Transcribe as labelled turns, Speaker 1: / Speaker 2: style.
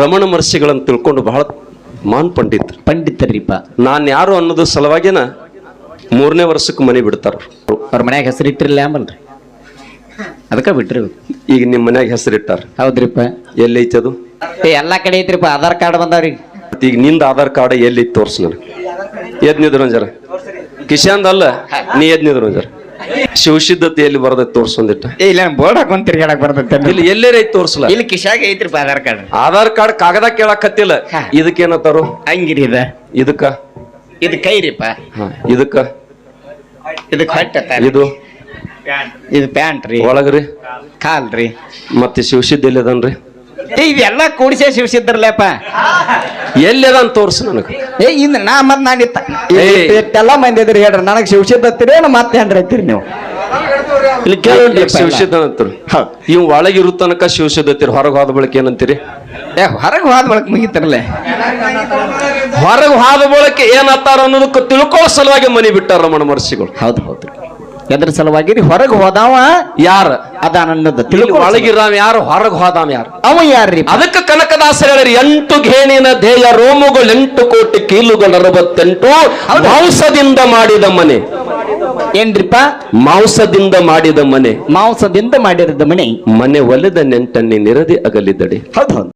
Speaker 1: ರಮಣ ಮಹರ್ಷಿಗಳನ್ನ ತಿಳ್ಕೊಂಡು ಬಹಳ ಮಾನ್ ಪಂಡಿತ್.
Speaker 2: ಪಂಡಿತರಿಪ್ಪ.
Speaker 1: ನಾನು ಯಾರು ಅನ್ನೋದು ಸಲುವಾಗಿನ ಮೂರನೇ ವರ್ಷಕ್ಕೆ ಮನೆ ಬಿಡ್ತಾರ.
Speaker 2: ಅವ್ರ ಮನ್ಯಾಗ ಹೆಸರು ಇಟ್ಟಿರ್ಲಿ ಅದಕ್ಕೆ ಅದಕ್ಕ ಬಿಟ್ರಿ.
Speaker 1: ಈಗ ನಿಮ್ಮ ಮನ್ಯಾಗ ಹೆಸರಿಟ್ಟಾರ.
Speaker 2: ಹೌದ್ರಿಪ್ಪ.
Speaker 1: ಎಲ್ಲೈತಿ ಅದು?
Speaker 2: ಏ ಎಲ್ಲಾ ಕಡೆ ಐತ್ರಿಪ್ಪ ಆಧಾರ್ ಕಾರ್ಡ್ ಬಂದವ್ರಿ.
Speaker 1: ಈಗ ನಿಂದ ಆಧಾರ್ ಕಾರ್ಡ್ ಎಲ್ಲಿ ತೋರ್ಸ್ ನನಗೆ. ಎದ್ ನಿದ್ರಂಜರ ಕಿಶಾಂದ್ ಅಲ್ಲ ನೀ ಎದ್ ನಿದ್ರು ಜರ. ಶಿವಸಿದ್ಧತೆ ಎಲ್ಲಿ ಬರ್ತೈತಿ ತೋರ್ಸೊಂದಿಟ್ಟ
Speaker 2: ಏ ಇಲ್ಲ ಬೋರ್ಡ್ ಹಾಕೊಂಡ್ ತಿರ್ಗಾಡಕ್ ಬರ್ತೈತೆ
Speaker 1: ಇಲ್ಲಿ ಎಲ್ಲೇರ ಐತಿ ತೋರ್ಸಲ
Speaker 2: ಇಲ್ಲಿ ಕಿಶಾಗ ಐತ್ರಿ ಆಧಾರ್ ಕಾರ್ಡ್
Speaker 1: ಆಧಾರ್ ಕಾರ್ಡ್ ಕಾಗದ ಕೇಳಕತ್ತಿಲ್ಲ. ಇದಕ್ಕೇನತ್ತಾರು?
Speaker 2: ಹಂಗಿರಿ ಇದ.
Speaker 1: ಇದಕ್ಕ?
Speaker 2: ಇದು ಕೈರಿಪ್ಪ.
Speaker 1: ಹಾ, ಇದಕ್ಕ?
Speaker 2: ಇದಕ್ಕೆ ಹೊಟ್ಟೆ
Speaker 1: ಇದು?
Speaker 2: ಇದು ಪ್ಯಾಂಟ್ ರೀ.
Speaker 1: ಒಳಗ್ರಿ?
Speaker 2: ಕಾಲ್ರಿ.
Speaker 1: ಮತ್ತೆ ಶಿವಸಿದ್ಧ ಎಲ್ಲಿ ಅದನ್ರಿ
Speaker 2: ಏ ಇದೆಲ್ಲ ಕೂಡಿಸೇ ಶಿವಸಿದ್ರಲ್ಲಪ್ಪ
Speaker 1: ಎಲ್ಲಿ ಅದ ತೋರ್ಸು ನನಗೆ.
Speaker 2: ಏ ಇನ್ ನಾ ಮತ್ ನಾನು ಇತ್ತ. ಎಲ್ಲ ಮಂದಿ ಇದ್ರಿ ಹೇಳ್ರಿ ನನಗೆ ಶಿವಸಿದ್ದ ಹತ್ತಿರ ಮತ್ತೆ ಹೇಳ್ರಿ ಹತ್ತಿರಿ ನೀವು. ಇಲ್ಲಿ ಕೇಳಿ
Speaker 1: ಶಿವಸಿದ್ಧ ಅಂತೀರಿ. ಇವ್ ಒಳಗಿರು ತನಕ ಶಿವಸಿದ್ಧತಿರ್ ಹೊರಗೆ ಹೋದ ಬಳಿಕ ಏನಂತೀರಿ?
Speaker 2: ಏ ಹೊರಗೆ ಹೋದ ಬಳಿಕ ಮುಗಿತಿರಲ್ಲ.
Speaker 1: ಹೊರಗೆ ಹೋದ ಬಳಿಕ ಏನತ್ತಾರ ಅನ್ನೋದಕ್ಕೆ ತಿಳ್ಕೊಳ್ಳೋ ಸಲುವಾಗಿ ಮನಿ ಬಿಟ್ಟಾರ ರಮಣ ಮಹರ್ಷಿಗಳು.
Speaker 2: ಹೌದು ಹೌದು. ಎದ್ರ ಸಲುವಾಗಿ ಹೊರಗೆ ಹೋದಾವ
Speaker 1: ಯಾರ?
Speaker 2: ಅದಾನ ಅನ್ನೋದು ತಿಳುಕು
Speaker 1: ಒಳಗಿರಾಮ ಯಾರು? ಹೊರಗೆ ಹೋದಾಮ ಯಾರು?
Speaker 2: ಅವ ಯಾರ್ರಿ?
Speaker 1: ಅದಕ್ಕೆ ಕನಕದಾಸರು ಹೇಳಿರಿ ಎಂಟು ಘೇಣಿನ ಧ್ಯೇಯ ರೋಮುಗಳು ಎಂಟು ಕೋಟಿ ಕೀಲುಗಳು ಅರವತ್ತೆಂಟು ಮಾಂಸದಿಂದ ಮಾಡಿದ ಮನೆ.
Speaker 2: ಏನ್ರಿಪ್ಪ?
Speaker 1: ಮಾಂಸದಿಂದ ಮಾಡಿದ ಮನೆ.
Speaker 2: ಮಾಂಸದಿಂದ ಮಾಡಿರದ ಮನೆ.
Speaker 1: ಮನೆ ಒಲೆದ ನೆಂಟನ್ನೇ ನಿರದಿ ಅಗಲಿದಡೆ.
Speaker 2: ಹೌದೌದು ಹೌದು.